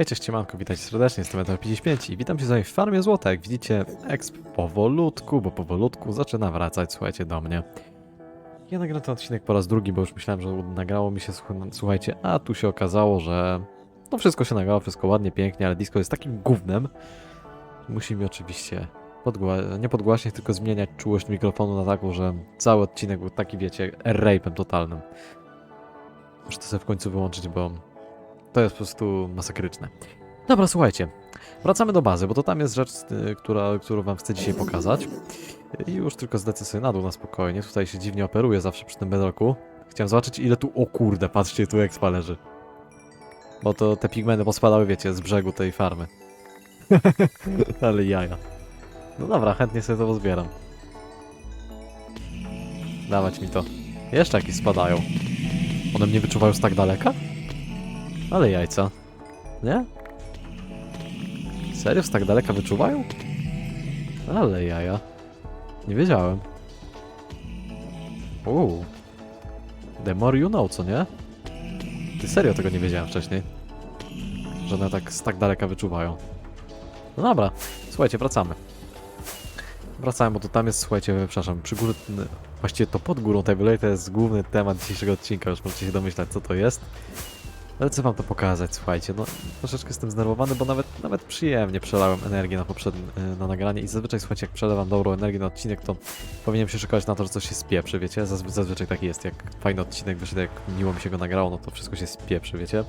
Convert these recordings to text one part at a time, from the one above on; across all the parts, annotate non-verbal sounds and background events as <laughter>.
Hej, cześć, siemanko, witajcie serdecznie, jestem Metal55 i witam się tutaj w farmie złota. Jak widzicie, exp powolutku, bo powolutku zaczyna wracać, słuchajcie, do mnie. Ja nagram ten odcinek po raz drugi, bo już myślałem, że nagrało mi się, słuch- słuchajcie, a tu się okazało, że no wszystko się nagrało, wszystko ładnie, pięknie, ale disco jest takim gównem, musi mi oczywiście nie podgłaśniać, tylko zmieniać czułość mikrofonu na taką, że cały odcinek był taki, wiecie, rape'em totalnym. Muszę to sobie w końcu wyłączyć, bo to jest po prostu masakryczne. Dobra, słuchajcie. Wracamy do bazy, bo to tam jest rzecz, y, która, którą wam chcę dzisiaj pokazać. I już tylko zlecę sobie na dół na spokojnie. Tutaj się dziwnie operuje zawsze przy tym bedrocku. Chciałem zobaczyć ile tu... O kurde, patrzcie tu expa leży. Bo to te pigmenty pospadały, wiecie, z brzegu tej farmy. <laughs> Ale jaja. No dobra, chętnie sobie to pozbieram. Dawać mi to. Jeszcze jakieś spadają. One mnie wyczuwają z tak daleka? Ale jajca. Nie? Serio? Z tak daleka wyczuwają? Ale jaja. Nie wiedziałem. Uuu. The more you know, co nie? Ty serio tego nie wiedziałem wcześniej. Że one tak z tak daleka wyczuwają. No dobra, słuchajcie, wracamy. Wracamy, bo to tam jest, słuchajcie, przepraszam, przy górze, właściwie to pod górą Table to jest główny temat dzisiejszego odcinka, już możecie się domyślać, co to jest. Ale chcę wam to pokazać, słuchajcie, no troszeczkę jestem zdenerwowany, bo nawet, nawet przyjemnie przelałem energię na poprzednie, y, na nagranie i zazwyczaj, słuchajcie, jak przelewam dobrą energię na odcinek, to powinienem się szykować na to, że coś się spieprzy, wiecie? Zazwy, zazwyczaj tak jest, jak fajny odcinek wyszedł, jak miło mi się go nagrało, no to wszystko się spieprzy, wiecie?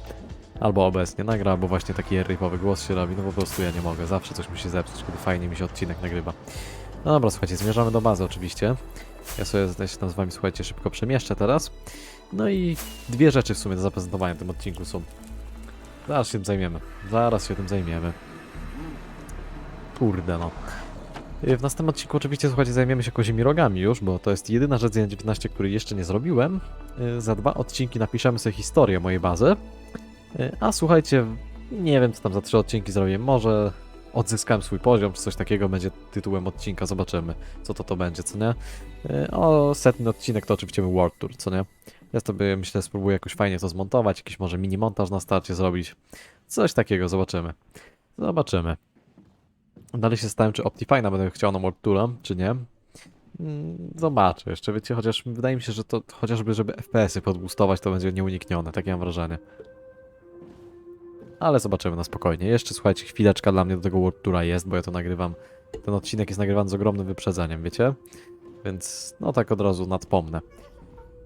Albo OBS nie nagra, albo właśnie taki rypowy głos się robi, no po prostu ja nie mogę, zawsze coś musi zepsuć, kiedy fajnie mi się odcinek nagrywa. No dobra, słuchajcie, zmierzamy do bazy oczywiście. Ja sobie ja się tam z wami, słuchajcie, szybko przemieszczę teraz. No i dwie rzeczy w sumie do zaprezentowania w tym odcinku są. Zaraz się tym zajmiemy. Zaraz się tym zajmiemy. Kurde no. Y, W następnym odcinku oczywiście, słuchajcie, zajmiemy się kozimi rogami już, bo to jest jedyna rzecz z 19, której jeszcze nie zrobiłem. Y, Za dwa odcinki napiszemy sobie historię mojej bazy. Y, A słuchajcie, nie wiem co tam za trzy odcinki zrobię. Może odzyskałem swój poziom, czy coś takiego będzie tytułem odcinka, zobaczymy co to to będzie, co nie? O setny odcinek to oczywiście był World Tour, co nie? Ja sobie myślę, spróbuję jakoś fajnie to zmontować, jakiś może mini montaż na starcie zrobić. Coś takiego, zobaczymy. Zobaczymy. Dalej się stałem, czy Optifine będę chciał na World Toura, czy nie. Mm, Zobaczę jeszcze, wiecie, chociaż wydaje mi się, że to chociażby, żeby FPS-y podgustować, to będzie nieuniknione, takie mam wrażenie. Ale zobaczymy na spokojnie. Jeszcze słuchajcie, chwileczka dla mnie do tego World Toura jest, bo ja to nagrywam. Ten odcinek jest nagrywany z ogromnym wyprzedzeniem, wiecie? Więc no tak od razu nadpomnę.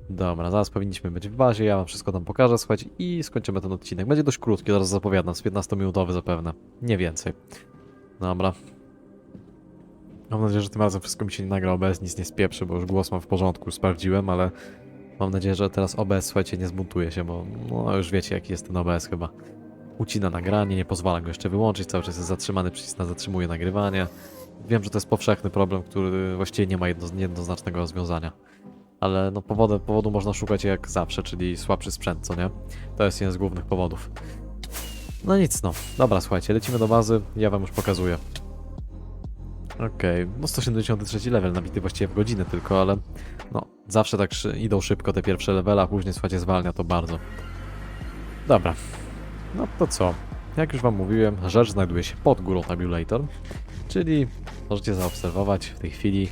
Dobra, zaraz powinniśmy być w bazie, ja wam wszystko tam pokażę, słuchajcie, i skończymy ten odcinek. Będzie dość krótki, zaraz zapowiadam, z 15-minutowy zapewne. Nie więcej. Dobra. Mam nadzieję, że tym razem wszystko mi się nie nagra OBS, nic nie spieprzy, bo już głos mam w porządku, sprawdziłem, ale mam nadzieję, że teraz OBS, słuchajcie, nie zbuntuje się, bo no już wiecie, jaki jest ten OBS chyba. Ucina nagranie, nie pozwala go jeszcze wyłączyć, cały czas jest zatrzymany przycisk na zatrzymuje nagrywanie. Wiem, że to jest powszechny problem, który właściwie nie ma jedno, jednoznacznego rozwiązania. Ale no powodu, można szukać jak zawsze, czyli słabszy sprzęt, co nie? To jest jeden z głównych powodów. No nic no. Dobra, słuchajcie, lecimy do bazy, ja wam już pokazuję. Okej, no 173 level nabity właściwie w godzinę tylko, ale no zawsze tak idą szybko te pierwsze levele, a później słuchajcie zwalnia to bardzo. Dobra, no to co? Jak już wam mówiłem, rzecz znajduje się pod górą Tabulator, czyli możecie zaobserwować w tej chwili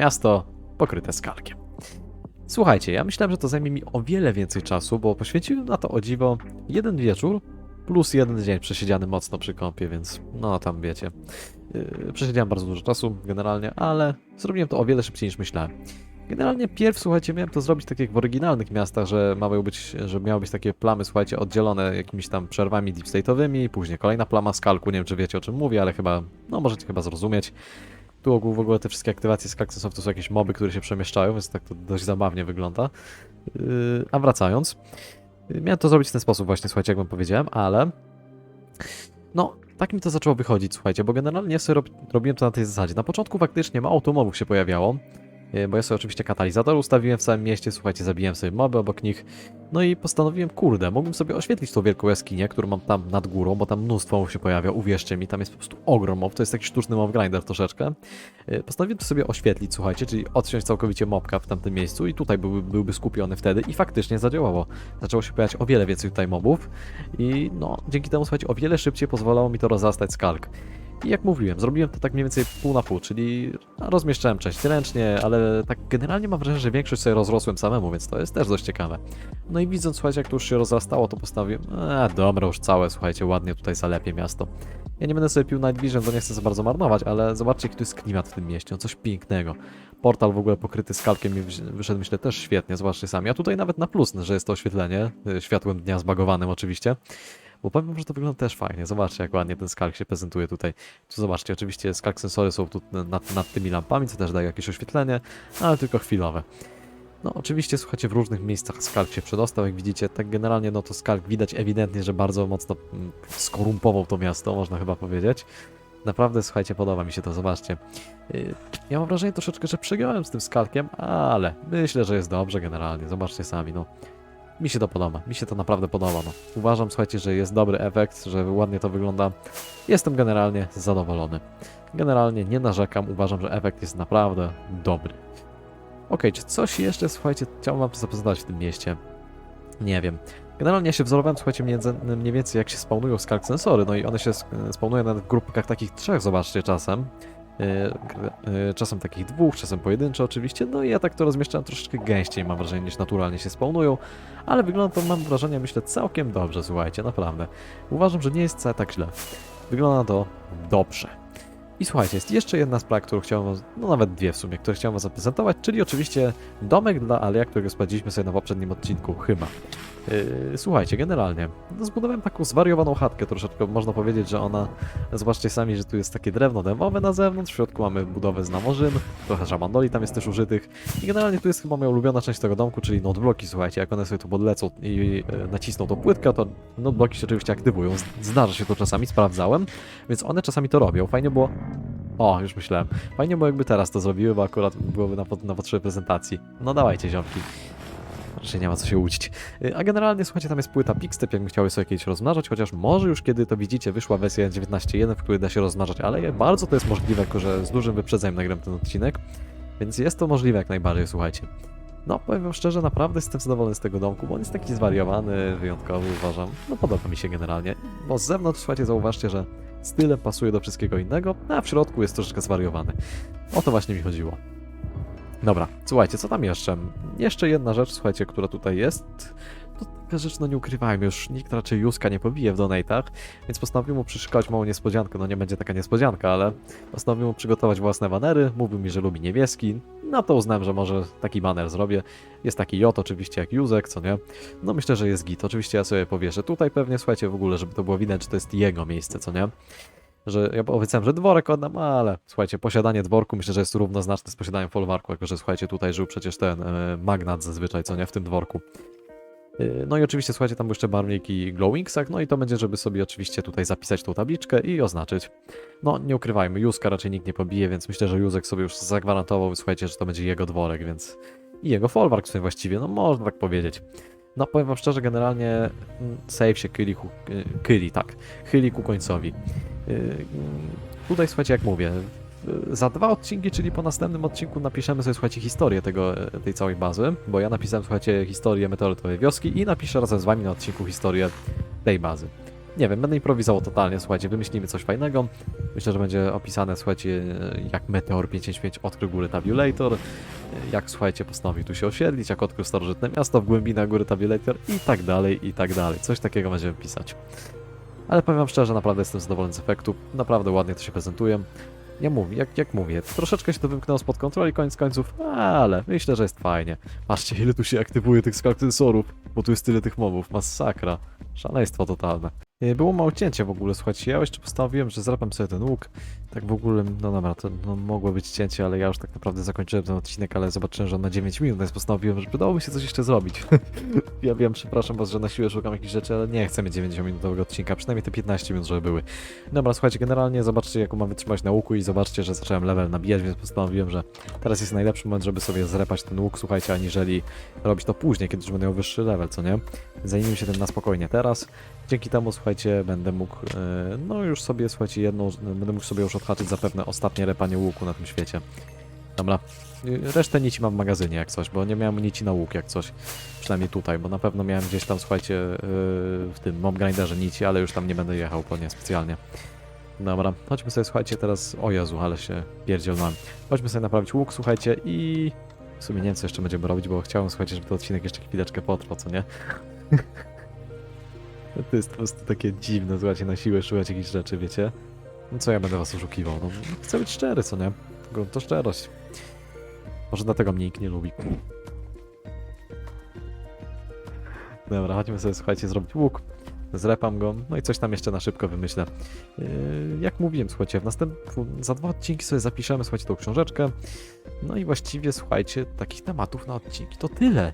miasto pokryte skalkiem. Słuchajcie, ja myślałem, że to zajmie mi o wiele więcej czasu, bo poświęciłem na to o dziwo jeden wieczór plus jeden dzień przesiedziany mocno przy kąpie, więc no tam wiecie. Yy, przesiedziałem bardzo dużo czasu generalnie, ale zrobiłem to o wiele szybciej niż myślałem. Generalnie pierw, słuchajcie, miałem to zrobić tak jak w oryginalnych miastach, że miały być, że miały być takie plamy, słuchajcie, oddzielone jakimiś tam przerwami deep state'owymi, później kolejna plama skalku, nie wiem czy wiecie o czym mówię, ale chyba, no możecie chyba zrozumieć. Tu ogół w ogóle te wszystkie aktywacje z to są jakieś moby, które się przemieszczają, więc tak to dość zabawnie wygląda. Yy, a wracając, yy, miałem to zrobić w ten sposób właśnie, słuchajcie, jak wam powiedziałem, ale no, tak mi to zaczęło wychodzić, słuchajcie, bo generalnie sobie rob, robiłem to na tej zasadzie. Na początku faktycznie mało tu mobów się pojawiało, bo ja sobie oczywiście katalizator ustawiłem w całym mieście, słuchajcie, zabiłem sobie moby obok nich, no i postanowiłem, kurde, mógłbym sobie oświetlić tą wielką jaskinię, którą mam tam nad górą, bo tam mnóstwo mobów się pojawia, uwierzcie mi, tam jest po prostu ogrom mob, to jest taki sztuczny mob grinder troszeczkę. Y, Postanowiłem to sobie oświetlić, słuchajcie, czyli odciąć całkowicie mobka w tamtym miejscu i tutaj byłby, byłby skupiony wtedy i faktycznie zadziałało. Zaczęło się pojawiać o wiele więcej tutaj mobów i no, dzięki temu, słuchajcie, o wiele szybciej pozwalało mi to rozrastać skalk. I jak mówiłem, zrobiłem to tak mniej więcej pół na pół, czyli rozmieszczałem część ręcznie, ale tak generalnie mam wrażenie, że większość sobie rozrosłem samemu, więc to jest też dość ciekawe. No i widząc, słuchajcie, jak to już się rozrastało, to postanowiłem, a dobra, już całe, słuchajcie, ładnie tutaj zalepię miasto. Ja nie będę sobie pił Night bo nie chcę za bardzo marnować, ale zobaczcie, jaki tu jest klimat w tym mieście, no coś pięknego. Portal w ogóle pokryty skalkiem mi wysz- wyszedł, myślę, też świetnie, zobaczcie sami. A tutaj nawet na plus, że jest to oświetlenie, y, światłem dnia zbagowanym oczywiście. Bo powiem że to wygląda też fajnie. Zobaczcie, jak ładnie ten skalk się prezentuje tutaj. Tu zobaczcie, oczywiście skalk sensory są tu nad, nad tymi lampami, co też daje jakieś oświetlenie, ale tylko chwilowe. No oczywiście, słuchajcie, w różnych miejscach skalk się przedostał, jak widzicie, tak generalnie, no to skalk widać ewidentnie, że bardzo mocno mm, skorumpował to miasto, można chyba powiedzieć. Naprawdę, słuchajcie, podoba mi się to, zobaczcie. Yy, Ja mam wrażenie troszeczkę, że przegiąłem z tym skalkiem, ale myślę, że jest dobrze generalnie, zobaczcie sami, no. Mi się to podoba, mi się to naprawdę podoba, no. Uważam, słuchajcie, że jest dobry efekt, że ładnie to wygląda. Jestem generalnie zadowolony. Generalnie nie narzekam, uważam, że efekt jest naprawdę dobry. Okej, czy coś jeszcze, słuchajcie, chciałbym wam zaprezentować w tym mieście? Nie wiem. Generalnie ja się wzorowałem, słuchajcie, mniej, więcej jak się spawnują skalk sensory, no i one się spawnują nawet w grupkach takich trzech, zobaczcie, czasem. Gr- yy, czasem takich dwóch, czasem pojedyncze oczywiście, no i ja tak to rozmieszczałem troszeczkę gęściej, mam wrażenie, niż naturalnie się spawnują, ale wygląda to, mam wrażenie, myślę, całkiem dobrze, słuchajcie, naprawdę. Uważam, że nie jest wcale tak źle. Wygląda to dobrze. I słuchajcie, jest jeszcze jedna sprawa, którą chciałem no nawet dwie w sumie, które chciałem zaprezentować, czyli oczywiście domek dla Alia, którego sprawdziliśmy sobie na poprzednim odcinku, chyba. Yy, słuchajcie, generalnie, no zbudowałem taką zwariowaną chatkę troszeczkę, można powiedzieć, że ona, zobaczcie sami, że tu jest takie drewno dębowe na zewnątrz, w środku mamy budowę z namorzyn, trochę żamandoli tam jest też użytych i generalnie tu jest chyba moja ulubiona część tego domku, czyli notebloki, słuchajcie, jak one sobie tu podlecą i e, nacisną tą płytkę, to notebloki się oczywiście aktywują, zdarza się to czasami, sprawdzałem, więc one czasami to robią, fajnie było, o, już myślałem, fajnie było jakby teraz to zrobiły, bo akurat byłoby na, pot- na potrzeby prezentacji, no dawajcie ziomki. Raczej nie ma co się łudzić. Y, A generalnie, słuchajcie, tam jest płyta Pixtep, jakbym chciały sobie kiedyś rozmnażać, chociaż może już kiedy to widzicie, wyszła wersja 19.1, w której da się rozmnażać, ale bardzo to jest możliwe, jako że z dużym wyprzedzeniem nagram ten odcinek, więc jest to możliwe jak najbardziej, słuchajcie. No, powiem wam szczerze, naprawdę jestem zadowolony z tego domku, bo on jest taki zwariowany, wyjątkowy, uważam. No, podoba mi się generalnie, bo z zewnątrz, słuchajcie, zauważcie, że stylem pasuje do wszystkiego innego, a w środku jest troszeczkę zwariowany. O to właśnie mi chodziło. Dobra, słuchajcie, co tam jeszcze? Jeszcze jedna rzecz, słuchajcie, która tutaj jest. To taka rzecz, no nie ukrywajmy, już nikt raczej Juska nie pobije w donatach, więc postanowiłem mu przyszykować małą niespodziankę. No nie będzie taka niespodzianka, ale postanowiłem mu przygotować własne banery. Mówił mi, że lubi niebieski. No to uznałem, że może taki baner zrobię. Jest taki J oczywiście jak Józek, co nie? No myślę, że jest git. Oczywiście ja sobie powieszę tutaj pewnie, słuchajcie, w ogóle, żeby to było widać, że to jest jego miejsce, co nie? Że ja obiecałem, że dworek oddam, ale słuchajcie, posiadanie dworku myślę, że jest równoznaczne z posiadaniem folwarku, jako że słuchajcie, tutaj żył przecież ten e, magnat zazwyczaj, co nie, w tym dworku. E, No i oczywiście, słuchajcie, tam był jeszcze barwnik i glowingsak, no i to będzie, żeby sobie oczywiście tutaj zapisać tą tabliczkę i oznaczyć. No, nie ukrywajmy, Józka raczej nikt nie pobije, więc myślę, że Józek sobie już zagwarantował, słuchajcie, że to będzie jego dworek, więc... I jego folwark w sumie właściwie, no można tak powiedzieć. No, powiem wam szczerze, generalnie mm, save się y, kyli, tak, chyli ku końcowi. Yy, Tutaj słuchajcie, jak mówię, za dwa odcinki, czyli po następnym odcinku napiszemy sobie, słuchajcie, historię tego, e, tej całej bazy, bo ja napisałem, słuchajcie, historię meteorytowej wioski i napiszę razem z wami na odcinku historię tej bazy. Nie wiem, będę improwizował totalnie, słuchajcie, wymyślimy coś fajnego. Myślę, że będzie opisane, słuchajcie, jak Meteor 555 odkrył górę Tabulator, jak, słuchajcie, postanowił tu się osiedlić, jak odkrył starożytne miasto w głębinach góry Tabulator i tak dalej, i tak dalej. Coś takiego będziemy pisać. Ale powiem wam szczerze, naprawdę jestem zadowolony z efektu. Naprawdę ładnie to się prezentuje. Ja mówię, jak, jak mówię, troszeczkę się to wymknęło spod kontroli koniec końców, ale myślę, że jest fajnie. Patrzcie, ile tu się aktywuje tych skalk sensorów, bo tu jest tyle tych mobów. Masakra. Szaleństwo totalne. Y, Było mało cięcie w ogóle, słuchajcie, ja jeszcze postanowiłem, że zrapam sobie ten łuk. Tak w ogóle, no dobra, to no, mogło być cięcie, ale ja już tak naprawdę zakończyłem ten odcinek, ale zobaczyłem, że on ma 9 minut, więc postanowiłem, że przydałoby się coś jeszcze zrobić. <laughs> ja wiem, przepraszam was, że na siłę szukam jakichś rzeczy, ale nie chcę mieć 90-minutowego odcinka, przynajmniej te 15 minut, żeby były. Dobra, słuchajcie, generalnie zobaczcie, jaką mam wytrzymać na łuku i zobaczcie, że zacząłem level nabijać, więc postanowiłem, że teraz jest najlepszy moment, żeby sobie zrepać ten łuk, słuchajcie, aniżeli robić to później, kiedy już będę miał wyższy level, co nie? Zajmijmy się tym na spokojnie teraz. Dzięki temu, słuchajcie, będę mógł, e, no już sobie, słuchajcie, jedną, będę mógł sobie już odhaczyć zapewne ostatnie repanie łuku na tym świecie. Dobra. Y, Resztę nici mam w magazynie jak coś, bo nie miałem nici na łuk jak coś. Przynajmniej tutaj, bo na pewno miałem gdzieś tam, słuchajcie, yy, w tym mob grinderze nici, ale już tam nie będę jechał po nie specjalnie. Dobra, chodźmy sobie, słuchajcie, teraz... O Jezu, ale się pierdziel mam. Chodźmy sobie naprawić łuk, słuchajcie, i... W sumie nie wiem, co jeszcze będziemy robić, bo chciałem, słuchajcie, żeby ten odcinek jeszcze chwileczkę potrwał, co nie? <laughs> to jest po prostu takie dziwne, słuchajcie, na siłę szukać jakichś rzeczy, wiecie? No co ja będę was oszukiwał? No, chcę być szczery, co nie? Tylko To szczerość. Może dlatego mnie nikt nie lubi. Dobra, chodźmy sobie, słuchajcie, zrobić łuk. Zrepam go, no i coś tam jeszcze na szybko wymyślę. Yy, jak mówiłem, słuchajcie, w następnym, za dwa odcinki sobie zapiszemy, słuchajcie, tą książeczkę. No i właściwie, słuchajcie, takich tematów na odcinki to tyle.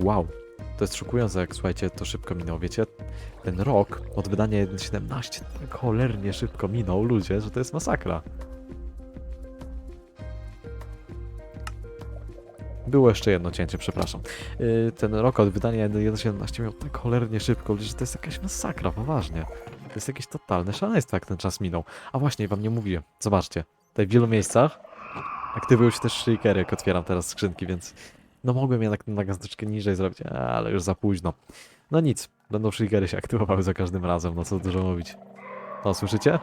Wow, to jest szokujące, jak słuchajcie, to szybko minął, wiecie? Ten rok od wydania 1.17 tak cholernie szybko minął, ludzie, że to jest masakra. Było jeszcze jedno cięcie, przepraszam. Yy, ten rok od wydania 1.17 miał tak cholernie szybko, ludzie, że to jest jakaś masakra, poważnie. To jest jakieś totalne szaleństwo, jak ten czas minął. A właśnie, wam nie mówiłem. Zobaczcie, tutaj w wielu miejscach aktywują się też shakery, jak otwieram teraz skrzynki, więc no mogłem jednak na gazeteczkę niżej zrobić, ale już za późno. No nic, będą shakery się aktywowały za każdym razem, no co dużo mówić. No, słyszycie?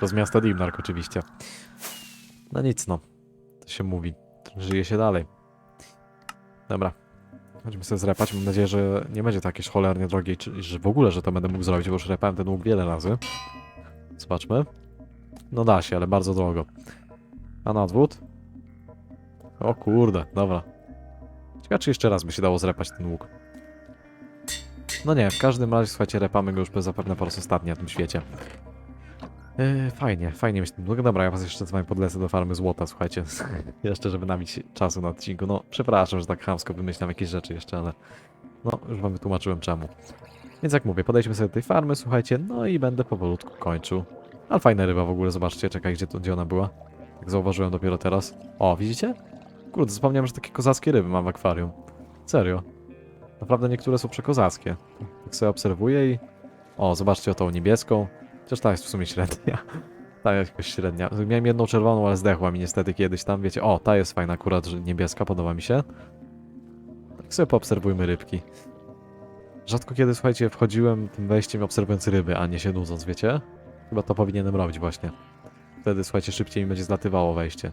To z miasta Dimnark oczywiście. No nic, no. To się mówi. Żyje się dalej. Dobra. Chodźmy sobie zrepać. Mam nadzieję, że nie będzie to jakieś cholernie drogie, czy że w ogóle, że to będę mógł zrobić, bo już repałem ten łuk wiele razy. Zobaczmy. No da się, ale bardzo drogo. A na odwód? O kurde, dobra. Ciekawe, czy jeszcze raz by się dało zrepać ten łuk. No nie, w każdym razie, słuchajcie, repamy go już zapewne po raz ostatni na tym świecie. Yy, fajnie, fajnie myślę. No dobra, ja was jeszcze z wami podlecę do farmy złota, słuchajcie. <laughs> jeszcze, żeby nabić czasu na odcinku. No, przepraszam, że tak chamsko wymyślam jakieś rzeczy jeszcze, ale... No, już wam wytłumaczyłem czemu. Więc jak mówię, podejdźmy sobie do tej farmy, słuchajcie, no i będę powolutku kończył. Ale fajna ryba w ogóle, zobaczcie, czekaj, gdzie, gdzie ona była. Tak zauważyłem dopiero teraz. O, widzicie? Kurde, zapomniałem, że takie kozackie ryby mam w akwarium. Serio. Naprawdę niektóre są przekozackie. Tak sobie obserwuję i... O, zobaczcie o tą niebieską. Chociaż ta jest w sumie średnia. Ta jest średnia. Miałem jedną czerwoną, ale zdechła mi niestety kiedyś tam, wiecie. O, ta jest fajna akurat, że niebieska, podoba mi się. Tak sobie poobserwujmy rybki. Rzadko kiedy, słuchajcie, wchodziłem tym wejściem obserwując ryby, a nie się nudząc, wiecie? Chyba to powinienem robić właśnie. Wtedy, słuchajcie, szybciej mi będzie zlatywało wejście.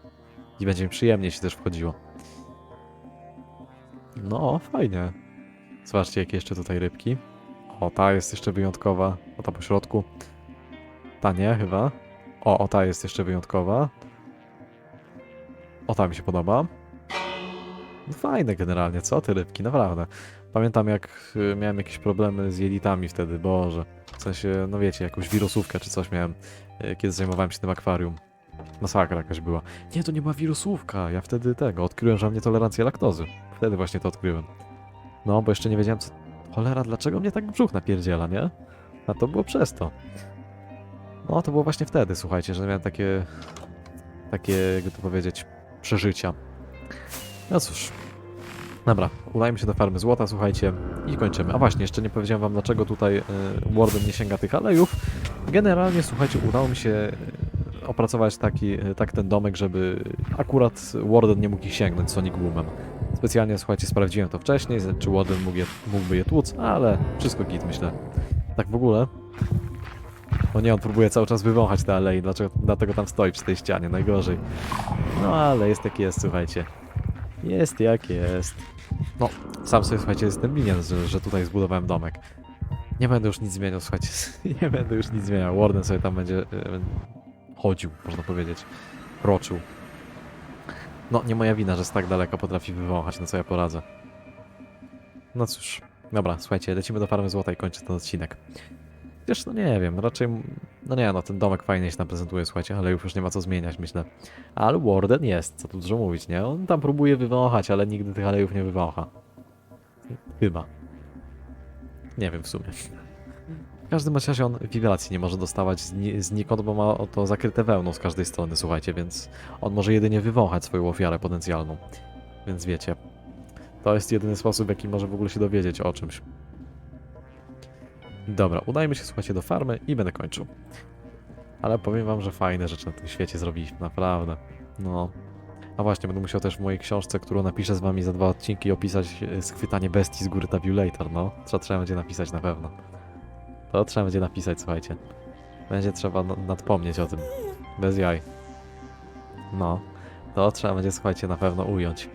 I będzie mi przyjemniej się też wchodziło. No, fajnie. Zobaczcie, jakie jeszcze tutaj rybki. O, ta jest jeszcze wyjątkowa. O, ta po środku. Ta nie, chyba. O, o, ta jest jeszcze wyjątkowa. O, ta mi się podoba. No, Fajne generalnie, co te rybki, naprawdę. Pamiętam jak y, miałem jakieś problemy z jelitami wtedy, boże. W sensie, no wiecie, jakąś wirusówkę czy coś miałem, y, kiedy zajmowałem się tym akwarium. Masakra jakaś była. Nie, to nie była wirusówka. Ja wtedy tego, odkryłem, że mam nietolerancję laktozy. Wtedy właśnie to odkryłem. No, bo jeszcze nie wiedziałem, co... Cholera, dlaczego mnie tak brzuch napierdziela, nie? A to było przez to. No, to było właśnie wtedy, słuchajcie, że miałem takie... Takie, jakby to powiedzieć, przeżycia. No cóż. Dobra, udajmy się do farmy złota, słuchajcie, i kończymy. A właśnie, jeszcze nie powiedziałem wam, dlaczego tutaj y, Warden nie sięga tych alejów. Generalnie, słuchajcie, udało mi się y, opracować taki, y, tak ten domek, żeby akurat Warden nie mógł ich sięgnąć Sonic Boomem. Specjalnie, słuchajcie, sprawdziłem to wcześniej, czy Warden mógł je, mógłby je tłuc, ale wszystko git, myślę. Tak w ogóle. O nie, on próbuje cały czas wywąchać te alei, dlaczego, dlatego tam stoi przy tej ścianie, najgorzej. No ale jest jak jest, słuchajcie. Jest jak jest. No, sam sobie, słuchajcie, jestem winien, że, że tutaj zbudowałem domek. Nie będę już nic zmieniał, słuchajcie. <laughs> Nie będę już nic zmieniał. Warden sobie tam będzie e, chodził, można powiedzieć. Kroczył. No, nie moja wina, że z tak daleko potrafi wywąchać, no co ja poradzę. No cóż. Dobra, słuchajcie, lecimy do farmy złota i kończę ten odcinek. Chociaż no nie wiem, raczej, no nie no, ten domek fajnie się tam prezentuje, słuchajcie, ale już nie ma co zmieniać, myślę. Ale Warden jest, co tu dużo mówić, nie? On tam próbuje wywąchać, ale nigdy tych alejów nie wywącha. Chyba. Nie wiem w sumie. W każdym razie on wibracji nie może dostawać zni- znikąd, bo ma to zakryte wełną z każdej strony, słuchajcie, więc on może jedynie wywąchać swoją ofiarę potencjalną. Więc wiecie, to jest jedyny sposób, w jaki może w ogóle się dowiedzieć o czymś. Dobra, udajmy się, słuchajcie, do farmy i będę kończył. Ale powiem wam, że fajne rzeczy na tym świecie zrobiliśmy, naprawdę. No. A właśnie, będę musiał też w mojej książce, którą napiszę z wami za dwa odcinki, opisać e, schwytanie bestii z góry Tabulator, no. Co trzeba będzie napisać na pewno. To trzeba będzie napisać, słuchajcie. Będzie trzeba na- nadpomnieć o tym. Bez jaj. No. To trzeba będzie, słuchajcie, na pewno ująć.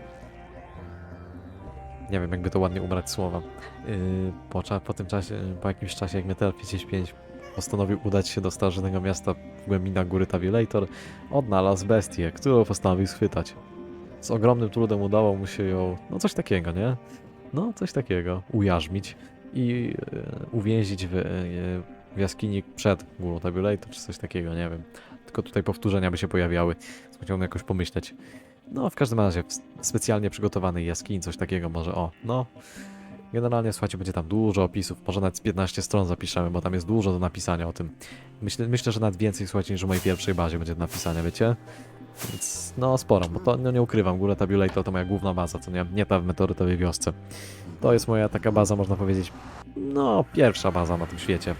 Nie wiem, jakby to ładnie ubrać słowa. Yy, po, po tym czasie, po jakimś czasie, jak Metal 5 postanowił udać się do starożytnego miasta w głębinach góry Tabulator, odnalazł bestię, którą postanowił schwytać. Z ogromnym trudem udało mu się ją, no coś takiego, nie? No, coś takiego, ujarzmić i e, uwięzić w, e, w jaskini przed górą Tabulator, czy coś takiego, nie wiem. Tylko tutaj powtórzenia by się pojawiały, więc musiałbym jakoś pomyśleć. No, w każdym razie, w specjalnie przygotowanej jaskini, coś takiego może, o, no. Generalnie, słuchajcie, będzie tam dużo opisów, może nawet z 15 stron zapiszemy, bo tam jest dużo do napisania o tym. Myślę, myślę że nawet więcej, słuchajcie, niż w mojej pierwszej bazie będzie do napisania, wiecie? Więc, no, sporo, bo to, no nie ukrywam, Góra Tabulator to moja główna baza, co nie, nie ta w meteorytowej wiosce. To jest moja taka baza, można powiedzieć, no, pierwsza baza na tym świecie.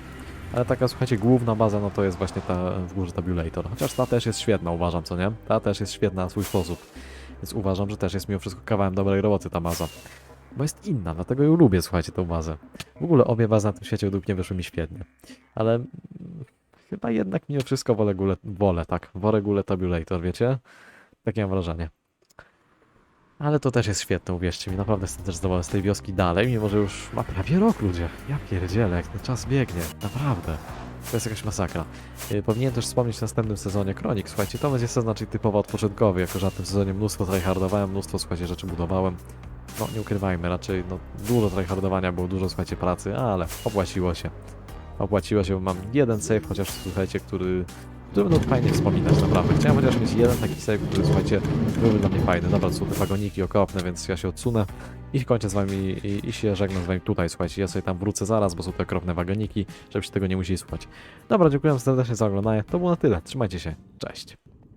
Ale taka, słuchajcie, główna baza, no to jest właśnie ta w górze Tabulator. Chociaż ta też jest świetna, uważam, co nie? Ta też jest świetna na swój sposób. Więc uważam, że też jest mimo wszystko kawałem dobrej roboty ta baza. Bo jest inna, dlatego ją lubię, słuchajcie, tą bazę. W ogóle obie bazy na tym świecie według mnie wyszły mi świetnie. Ale chyba jednak mimo wszystko wolę, gule, wolę tak, wolę gule Tabulator, wiecie? Takie mam wrażenie. Ale to też jest świetne, uwierzcie mi, naprawdę jestem też zadowolony z tej wioski dalej, mimo że już ma prawie rok, ludzie. Ja pierdzielę, jak ten czas biegnie, naprawdę. To jest jakaś masakra. Yy, Powinienem też wspomnieć w następnym sezonie Kronik. Słuchajcie, to będzie sezon raczej typowo odpoczynkowy, jako że na tym sezonie mnóstwo tryhardowałem, mnóstwo, słuchajcie, rzeczy budowałem. No, nie ukrywajmy, raczej no, dużo tryhardowania było, dużo, słuchajcie, pracy, ale opłaciło się. Opłaciło się, bo mam jeden save, chociaż, słuchajcie, który, który będą fajnie wspominać, naprawdę. Chciałem chociaż mieć jeden taki save, który, słuchajcie, byłby dla mnie fajny. Dobra, są te wagoniki okropne, więc ja się odsunę i kończę z wami i, i się żegnam z wami tutaj, słuchajcie. Ja sobie tam wrócę zaraz, bo są te okropne wagoniki, żebyście tego nie musieli słuchać. Dobra, dziękuję serdecznie za oglądanie. To było na tyle. Trzymajcie się. Cześć.